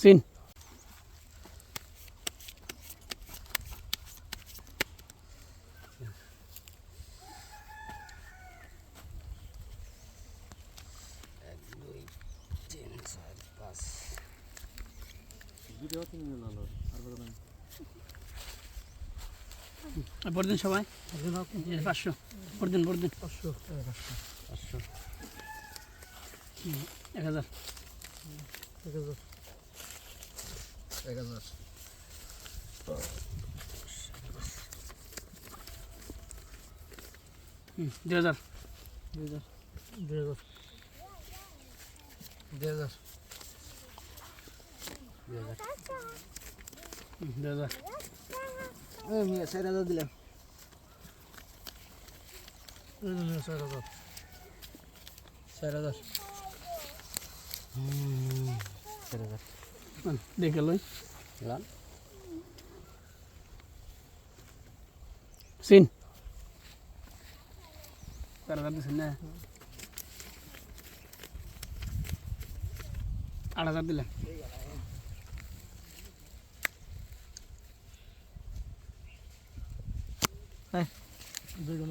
Scene. এক দুই তিন চার পাঁচ পরদিন সবাই পাঁচশো পরদিন পরদিন পাঁচশো। হাজার এক হাজার। এক হাজার। হুম, দুই হাজার দুই হাজার দুই হাজার দুই হাজার দুই হাজার হুম, দুই হাজার এই মিয়া চার হাজার দিলাম এই যে মিয়া চার হাজার চার হাজার চার হাজার হুম, দেখে লই। দিলাম সিন। হাজার দিচ্ছেন না। আট হাজার দিলেন দুই জন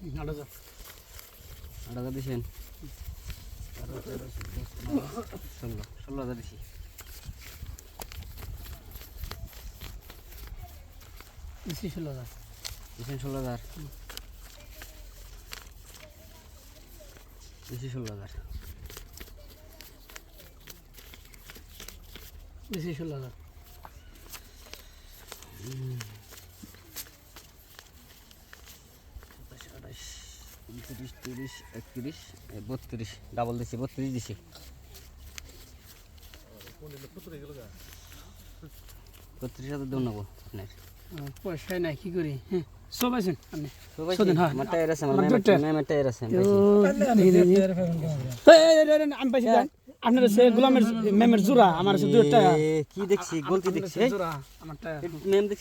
একটা দেয়া দিছে চিন হুম, আট হাজার আট হাজার দিছেন? ষোলো ষোলো হাজার দিছি। বেশি ষোলো হাজার। দিছেন ষোলো হাজার? দিছি ষোলো হাজার। ষোলো হাজার। উনত্রিশ তিরিশ একত্রিশ বত্রিশ ডাবল দিছি বত্রিশ দিছি। বত্রিশ হাজার দেব নেব আপনার। পয়সাই নাই কি করি? হ্যাঁ। সব আছেন আপনি। আপনার সে গোলামের মেমের জোড়া আমার সে দুইটা কি দেখছি? গলতি দেখছি আমারটা ম্যাম দেখছি।